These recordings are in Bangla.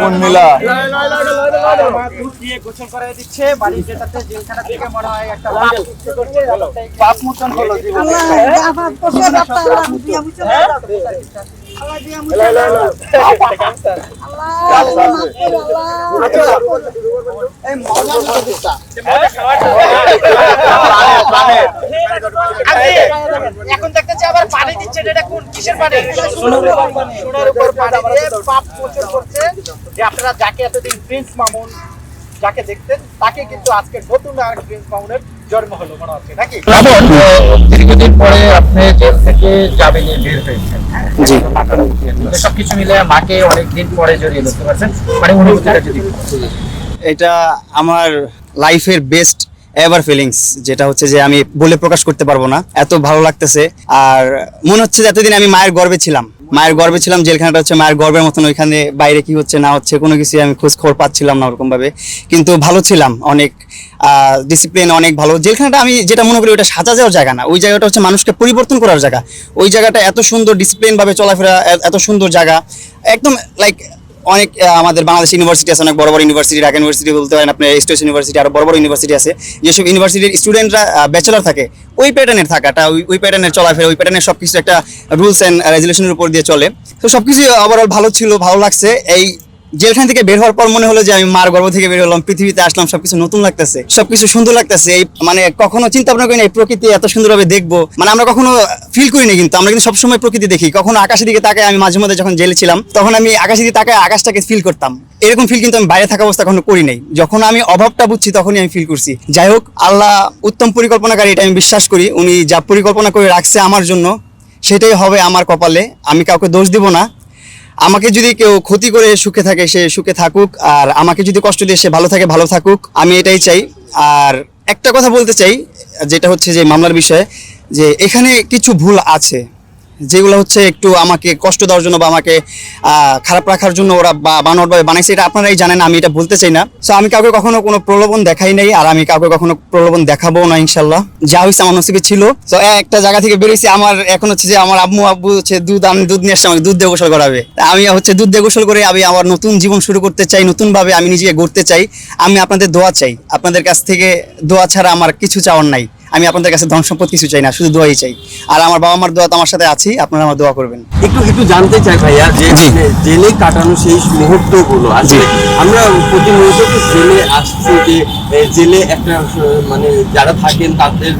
কোন মিলা দিয়ে গোসল করে দিচ্ছে বাড়ি যেটাতে জেলখানা থেকে মনে হয় একটা পাপ মোচন হলো লাগছে এখন দেখতেছি আবার পানি দিচ্ছে এটা কোন কিসের পানি? সোনার উপর পানি সোনার উপর পানি দিয়ে পাপ প্রচুর করছে। যে আপনারা যাকে এতদিন প্রিন্স মামুন যাকে দেখতেন তাকে কিন্তু আজকে নতুন আর প্রিন্স মামুনের জন্ম হলো মনে হচ্ছে নাকি? দীর্ঘদিন পরে আপনি জেল থেকে জামিনে বের হয়েছেন। সবকিছু মিলে মাকে অনেকদিন পরে জড়িয়ে ধরতে পারছেন। মানে অনুভূতিটা যদি এটা আমার লাইফের বেস্ট এভার ফিলিংস যেটা হচ্ছে যে আমি বলে প্রকাশ করতে পারব না। এত ভালো লাগতেছে। আর মনে হচ্ছে এতদিন আমি মায়ের গর্বে ছিলাম। মায়ের গর্বে ছিলাম, জেলখানাটা হচ্ছে মায়ের গর্বের মতন, ওইখানে বাইরে কি হচ্ছে না হচ্ছে, কোনো কিছু আমি খোঁজ খবর পাচ্ছিলাম না ওরকম ভাবে কিন্তু ভালো ছিলাম, অনেক ডিসিপ্লিন অনেক ভালো। জেলখানাটা আমি যেটা মনে করি ওটা সাজা যাওয়ার জায়গা না। ওই জায়গাটা হচ্ছে মানুষকে পরিবর্তন করার জায়গা। ওই জায়গাটা এত সুন্দর ডিসিপ্লিনভাবে চলাফেরা এত সুন্দর জায়গা। একদম লাইক অনেক আমাদের বাংলাদেশ ইউনিভার্সিটি আছে, অনেক বড় বড় ইউনিভার্সিটি ঢাকা ইউনিভার্সিটি বলতে পারেন, আপনার স্টেট ইউনিভার্সিটি আরও বড় বড় ইউনিভার্সিটি আছে। যেসব ইউনিভার্সিটির স্টুডেন্টরা ব্যাচেলার থাকে, ওই প্যাটার্নের থাকাটা, ওই ওই প্যাটার্নের চলাফেরা, ওই প্যাটার্নের সব কিছু একটা রুলস অ্যান্ড রেজুলেশনের উপর দিয়ে চলে। তো সব কিছুই ওভারঅল ভালো ছিল, ভালো লাগছে। এই জেলখান থেকে বের হওয়ার পর মনে হলো যে আমি মার গর্ভ থেকে বের হলাম, পৃথিবীতে আসলাম, সবকিছু নতুন লাগতেছে, সবকিছু সুন্দর লাগতেছে। এই মানে কখনো চিন্তা ভাবনা করি না, এই প্রকৃতি এত সুন্দরভাবে দেখব। মানে আমরা কখনো ফিল করি না কিন্তু, আমরা কিন্তু সবসময় প্রকৃতি দেখি। কখনো আকাশের দিকে তাকায় আমি মাঝে মধ্যে যখন জেলে ছিলাম, তখন আমি আকাশের দিকে তাকায় আকাশটাকে ফিল করতাম। এরকম ফিল কিন্তু আমি বাইরে থাকা অবস্থা কখনো করি নাই। যখন আমি অভাবটা বুঝছি, তখনই আমি ফিল করছি। যাই হোক, আল্লাহ উত্তম পরিকল্পনাকারী এটা আমি বিশ্বাস করি। উনি যা পরিকল্পনা করে রাখছে আমার জন্য, সেটাই হবে আমার কপালে। আমি কাউকে দোষ দিব না। আমাকে যদি কেউ ক্ষতি করে সুখে থাকে, সে সুখে থাকুক। আর আমাকে যদি কষ্ট দিয়ে সে ভালো থাকে, ভালো থাকুক। আমি এটাই চাই। আর একটা কথা বলতে চাই, যেটা হচ্ছে যে মামলার বিষয়ে, যে এখানে কিছু ভুল আছে। যেগুলো হচ্ছে একটু আমাকে কষ্ট দেওয়ার জন্য বা আমাকে খারাপ রাখার জন্য ওরা বা- বানোয়ারভাবে বানাইছে, এটা আপনারাই জানেন, আমি এটা বলতে চাই না। সো আমি কাউকে কখনো কোনো প্রলোভন দেখাই নাই আর আমি কাউকে কখনো প্রলোভন দেখাবো না ইনশাল্লাহ যা হয়েছে আমার নসিবে ছিল। তো একটা জায়গা থেকে বেরিয়েছি, আমার এখন হচ্ছে যে আমার আম্মু আব্বু হচ্ছে দুধ আমি দুধ নিয়ে আসছে আমাকে, দুধ দিয়ে গোসল করাবে। আমি হচ্ছে দুধ দিয়ে গোসল করে আমি আমার নতুন জীবন শুরু করতে চাই, নতুনভাবে আমি নিজেকে গড়তে চাই। আমি আপনাদের দোয়া চাই। আপনাদের কাছ থেকে দোয়া ছাড়া আমার কিছু চাওয়ার নাই। আমি আপনাদের কাছে ধন সম্পদ কিছু চাই না শুধু দোয়াই চাই। আর আমার বাবা মার দোয়া তো আমার সাথে আছি আপনারা আমার দোয়া করবেন। একটু একটু জানতে চাই ভাইয়া যে জেলে কাটানো সেই মুহূর্তগুলো আসলে আমরা প্রতিনিয়ত মুহূর্তে জেলে আসছি যে জেলে একটা মানে যারা থাকেন তাদের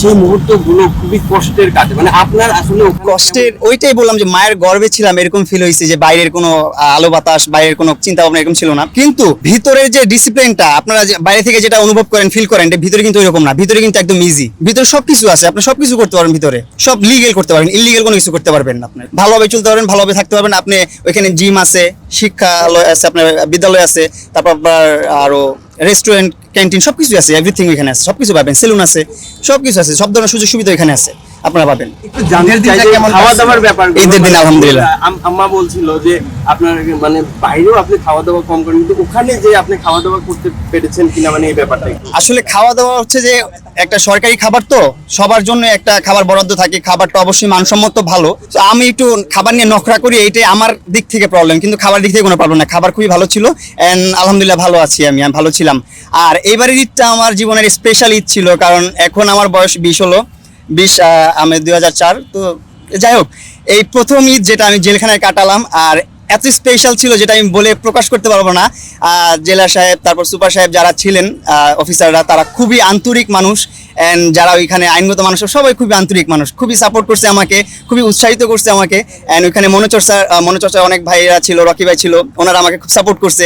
সেই মুহূর্তগুলো খুবই কষ্টের কাটে। মানে আপনার আসলে কষ্টের, ওইটাই বললাম যে মায়ের গর্বে ছিলাম, এরকম ফিল হয়েছে যে বাইরের কোনো আলো বাতাস, বাইরের কোনো চিন্তা ভাবনা এরকম ছিল না। কিন্তু ভিতরের যে ডিসিপ্লিনটা আপনারা বাইরে থেকে যেটা অনুভব করেন ফিল করেন ভিতরে কিন্তু এরকম না। ভিতরে কিন্তু একদম ইজি ভিতরে সবকিছু আছে, আপনি সবকিছু করতে পারেন ভিতরে। সব লিগেল করতে পারবেন ইলিগেল কোনো কিছু করতে পারবেন না আপনি। ভালোভাবে চলতে পারবেন, ভালোভাবে থাকতে পারবেন। আপনি ওইখানে জিম আছে, শিক্ষালয় আছে, আপনার বিদ্যালয় আছে, তারপর আপনার আরও রেস্টুরেন্ট ক্যান্টিন সবকিছু আছে এভরিথিং এখানে আছে সব কিছু পাবেন, সেলুন আছে, সবকিছু আছে, সব ধরনের সুযোগ সুবিধা এখানে আছে। আপনারা পাবেন। খাওয়া দাওয়ার ব্যাপার ঈদের দিন আলহামদুলিল্লাহ। আম্মা বলছিল যে আপনার মানে বাইরেও আপনি খাওয়া দাওয়া কম করেন কিন্তু ওখানে যে আপনি খাওয়া দাওয়া করতে পেরেছেন কিনা মানে এই ব্যাপারটা আসলে খাওয়া দাওয়া হচ্ছে যে একটা সরকারি খাবার তো সবার জন্য একটা খাবার বরাদ্দ থাকে খাবারটা অবশ্যই মানসম্মত ভালো। তো আমি একটু খাবার নিয়ে নখরা করি এইটাই আমার দিক থেকে প্রবলেম কিন্তু খাবার দিক থেকে কোনো প্রবলেম না। খাবার খুবই ভালো ছিল অ্যান্ড আলহামদুলিল্লাহ ভালো আছি আমি আমি ভালো ছিলাম। আর এইবারের ঈদটা আমার জীবনের স্পেশাল ঈদ ছিল কারণ এখন আমার বয়স বিশ হলো। বিশ আমি দুই হাজার চার। তো যাই হোক, এই প্রথম ঈদ যেটা আমি জেলখানায় কাটালাম, আর এত স্পেশাল ছিল যেটা আমি বলে প্রকাশ করতে পারব না। জেলা সাহেব, তারপর সুপার সাহেব যারা ছিলেন অফিসাররা তারা খুবই আন্তরিক মানুষ। অ্যান্ড যারা ওইখানে আইনগত মানুষ, সবাই খুবই আন্তরিক মানুষ। খুবই সাপোর্ট করছে আমাকে, খুবই উৎসাহিত করছে আমাকে। অ্যান্ড ওইখানে মনোচর্চা মনোচর্চার অনেক ভাইরা ছিল, রকি ভাই ছিল, ওনারা আমাকে খুব সাপোর্ট করছে।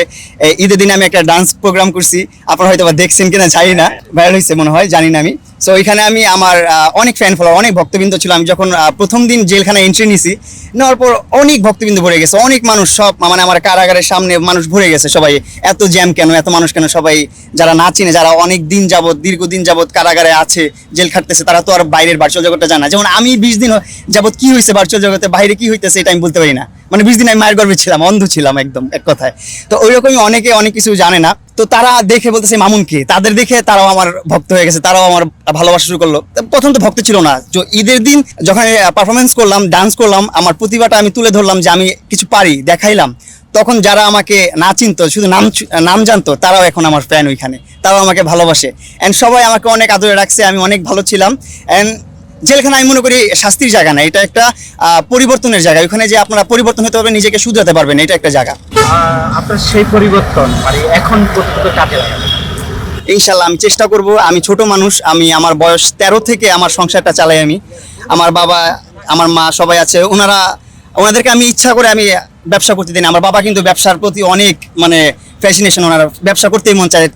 ঈদের দিনে আমি একটা ডান্স প্রোগ্রাম করছি। আপনারা হয়তো দেখছেন কিনা, জানি না। ভাইরাল হয়েছে মনে হয়, জানি না আমি। সো ওইখানে আমি আমার অনেক ফ্যান ফলোয়ার অনেক ভক্তবৃন্দ ছিল। আমি যখন প্রথম দিন জেলখানায় এন্ট্রি নিছি, নেওয়ার পর অনেক ভক্তবৃন্দ ভরে গেছে। অনেক মানুষ সব মানে আমার কারাগারের সামনে মানুষ ভরে গেছে সবাই। এত জ্যাম কেন, এত মানুষ কেন সবাই, যারা না চিনে, যারা অনেক দিন যাবৎ, দীর্ঘদিন যাবত কারাগারে আছে, জেল খাটতেছে, তারা তো আর বাইরের ভার্চুয়াল জগৎটা জানা যেমন আমি বিশ দিন যাবত কি হয়েছে ভার্চুয়াল জগতে, বাইরে কি হইতেছে, এটা আমি বলতে পারি না। মানে বিশ দিন আমি মায়ের গর্ভে ছিলাম, অন্ধ ছিলাম একদম, এক কথায়। তো ওইরকমই অনেকে, অনেক কিছু জানে না। তো তারা দেখে বলতেছে মামুন কে? তাদের দেখে তারাও আমার ভক্ত হয়ে গেছে, তারাও আমার ভালোবাসা শুরু করল। প্রথম তো ভক্ত ছিল না। তো ঈদের দিন যখন পারফরমেন্স করলাম ডান্স করলাম, আমার প্রতিভাটা আমি তুলে ধরলাম যে আমি কিছু পারি, দেখাইলাম। তখন যারা আমাকে না চিনতো, শুধু নাম নাম জানতো, তারাও এখন আমার ফ্যান ওইখানে। তারাও আমাকে ভালোবাসে। অ্যান্ড সবাই আমাকে অনেক আদরে রাখছে, আমি অনেক ভালো ছিলাম। অ্যান্ড জেলখানা আমি মনে করি শাস্তির জায়গা না এটা একটা পরিবর্তনের জায়গা। ওখানে যে আপনারা পরিবর্তন হতে পারবেন নিজেকে শুধরাতে পারবেন এটা একটা জায়গা। আপনার সেই পরিবর্তন মানে এখন কতটুকু কাজে লাগাবে ইনশাল্লাহ আমি চেষ্টা করব আমি ছোট মানুষ আমি আমার বয়স তেরো থেকে আমার সংসারটা চালাই আমি। আমার বাবা আমার মা সবাই আছে ওনারা ওনাদেরকে আমি ইচ্ছা করে আমি ব্যবসা করতে দিই না। আমার বাবা কিন্তু ব্যবসার প্রতি অনেক মানে ফ্যাসিনেশন ওনার। ব্যবসা করতেই মন চায়।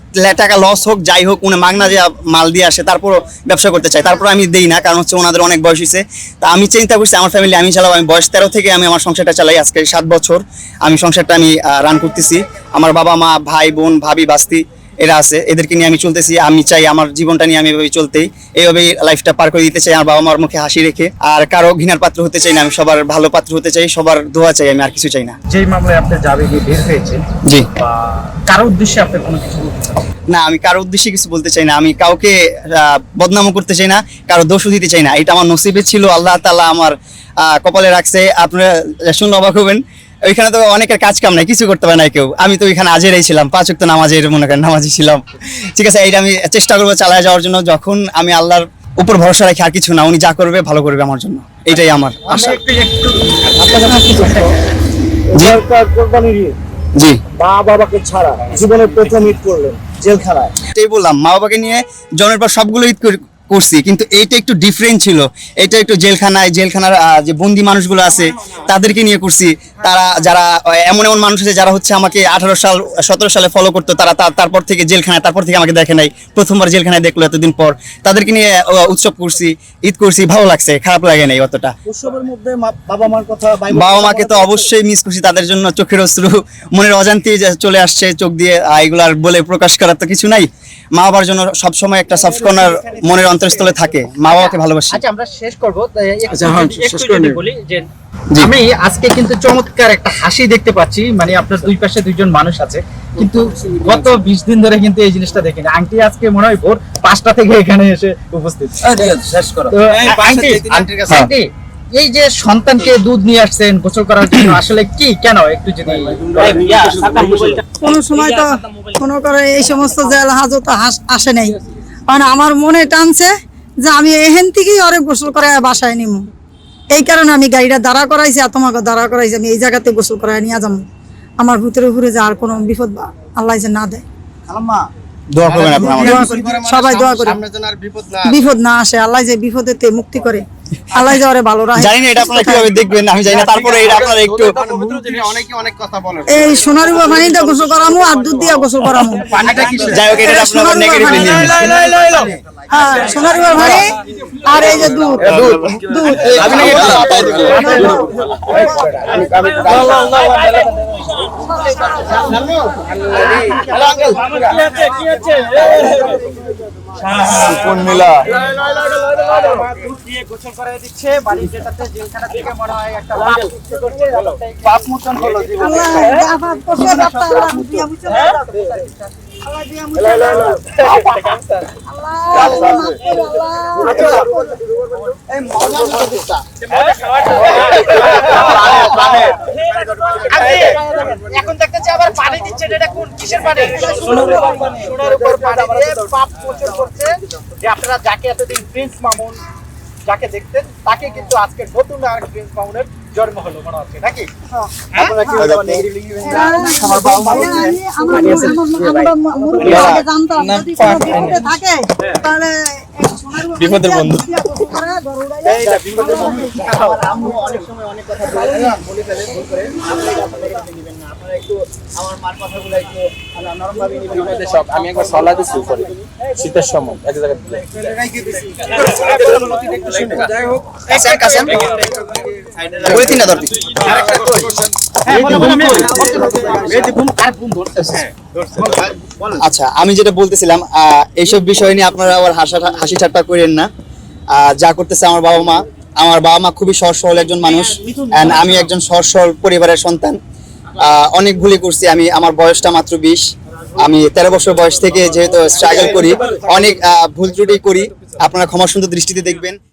টাকা লস হোক, যাই হোক, উনি মাগনা যে মাল দিয়ে আসে, তারপরও ব্যবসা করতে চায়। তারপর আমি দেই না, কারণ হচ্ছে ওনাদের অনেক বয়স হয়েছে তা আমি চিন্তা করছি, আমার ফ্যামিলি আমি চালাবো আমি বয়স তেরো থেকে আমি আমার সংসারটা চালাই আজকে সাত বছর। আমি সংসারটা আমি রান করতেছি। আমার বাবা মা ভাই, বোন, ভাবি বাস্তি এরা আছে এদেরকে নিয়ে আমি চলতেছি আমি চাই আমার জীবনটা নিয়ে আমি এভাবে চলতেই এইভাবেই লাইফটা পার করে দিতে চাই আমার বাবা মার মুখে হাসি রেখে। আর কারও ঘৃণার পাত্র হতে চাই না আমি সবার ভালো পাত্র হতে চাই সবার দোয়া চাই আমি আর কিছু চাই না। যেই মামলায় আপনি যাবে বের হয়েছেন জি। কারও উদ্দেশ্যে আপনি কোনো কিছু বলতে না আমি কারও উদ্দেশ্যে কিছু বলতে চাই না আমি কাউকে বদনামও করতে চাই না কারও দোষও দিতে চাই না এটা আমার নসিবে ছিল আল্লাহ তাআলা আমার আহ, কপালে রাখছে আপনারা শুনে অবাক হবেন ওইখানে তো অনেকের কাজ কাম নাই কিছু করতে পারে না কেউ। আমি তো ওইখানে আজেরাই ছিলাম পাঁচ ওয়াক্ত নামাজের মনে করেন নামাজি ছিলাম। ঠিক আছে এইটা আমি চেষ্টা করব চালায় যাওয়ার জন্য। যখন আমি আল্লাহর উপর ভরসা রাখি আর কিছু না উনি যা করবে ভালো করবে আমার জন্য। এটাই আমার আশা। জি। মা বাবাকে ছাড়া জীবনের প্রথম ঈদ করলেন জেলখানায়। এটাই বললাম মা বাবাকে নিয়ে জনের পর সবগুলো ঈদ কর- করছি কিন্তু এইটা একটু ডিফারেন্ট ছিল। এটা একটু জেলখানায় জেলখানার যে বন্দি মানুষগুলো আছে তাদেরকে নিয়ে করছি। তারা যারা এমন এমন মানুষ আছে যারা হচ্ছে আমাকে আঠারো সাল সতেরো সালে ফলো করতো তারা তারপর থেকে জেলখানায় তারপর থেকে আমাকে দেখে নাই। প্রথমবার জেলখানায় দেখল এতদিন পর। তাদেরকে নিয়ে উৎসব করছি ঈদ করছি ভালো লাগছে খারাপ লাগে নাই অতটা। উৎসবের মধ্যে বাবা মার কথা বাবা মাকে তো অবশ্যই মিস করছি তাদের জন্য চোখের অশ্রু মনের অজান্তি চলে আসছে চোখ দিয়ে এগুলো আর বলে প্রকাশ করার তো কিছু নাই। মা বাবার জন্য সবসময় একটা সফট কর্নার মনের অন্তরস্থলে থাকে মা বাবাকে ভালোবাসি। আচ্ছা আমরা শেষ করব। আচ্ছা, হ্যাঁ, যদি- শেষ করে বলি যে আমি আজকে কিন্তু চমৎকার একটা হাসি দেখতে পাচ্ছি মানে আপনার দুই পাশে দুইজন মানুষ আছে। কিন্তু গত বিশ দিন ধরে কিন্তু এই জিনিসটা দেখিনি। আন্টি আজকে মনে হয় ভোর পাঁচটা থেকে এখানে এসে উপস্থিত। শেষ করো। তো, আন্টি কাছে। আন্টি এই যে সন্তানকে দুধ নিয়ে আসছেন গোসল করার জন্য আসলে কি কেন? একটু যদি কোনো সময় তো কোনো করে এই সমস্ত জেল হাজত আসে নাই। কারণ আমার মনে টানছে যে আমি এহেন থেকেই অনেক গোসল করে বাসায় নিমু। এই কারণে আমি গাড়িটা দাঁড়া করাইছি আর তোমাকে দাঁড়া করাইছি আমি এই জায়গাতে গোসল করায় নিয়ে যাব আমার ভূতের উপরে যে আর কোনো বিপদ বা আল্লাহ যে না দেয়। সবাই দোয়া করি। বিপদ না আসে আল্লাহ যে বিপদেতে মুক্তি করে। আল্লাহ যে ওরে ভালো রাখে জানি না এটা আপনারা কীভাবে দেখবেন আমি জানি না তারপরে এটা আপনারা একটু অনেকে অনেক কথা বলে এই সোনারুবা পানি দিয়ে গোসল করামু আর দুধ দিয়ে গোসল করামু। যাই হোক এটা আপনারা নেগেটিভলি নিয়ে নিন। হ্যাঁ সোনারুবা পানি আর এই যে দুধ। দুধ। গোসল করে দিচ্ছে। বাড়ি যেটাতে জেলখানা থেকে মনে হয় একটা পাপ মোচন হলো জীবনে। আল্লাহ আফাত করছে বাপ্পা আল্লাহ দিয়া মুছে দাও। আল্লাহ দিয়া মুছে দাও। আল্লাহ আল্লাহ মাফ করো, আল্লাহ আমি এখন দেখতেছি আবার পানি দিচ্ছে এটা কোন কিসের পানি? সোনার উপর পানি। দিয়ে পাপ মোচন করছে। যে আপনারা যাকে এতদিন প্রিন্স মামুন যাকে দেখতেন তাকে কিন্তু আজকে নতুন আর প্রিন্স মামুনের জন্ম হলো মনে হচ্ছে নাকি? বিপদের বন্ধু। এইটা বিপদের মধ্যে আমার আম্মু অনেক সময় অনেক কথা বলে না বলে ফেলে ভুল করে আপনারা এটা আপনারা এখানে নেবেন না আপনারা একটু আমার মার কথাগুলো একটু নরম ভাবে নেবেন সব আমি একবার সলা দিছি উপরে শীতের সময় এক জায়গায়। তিনটা আচ্ছা আমি যেটা বলতেছিলাম আহ, এইসব বিষয় নিয়ে আপনারা আবার হাসা হাসি ঠাট্টা করেন না। যা করতেছে আমার বাবা মা। আমার বাবা মা খুবই সহজ সরল একজন মানুষ অ্যান্ড আমি একজন সহজ সরল পরিবারের সন্তান। আহ, অনেক ভুলই করছি। আমি আমার বয়সটা মাত্র বিশ। আমি তেরো বছর বয়স থেকে যেহেতু স্ট্রাগল করি অনেক আহ, ভুল ত্রুটি করি। আপনারা ক্ষমা সুন্দর দৃষ্টিতে দেখবেন।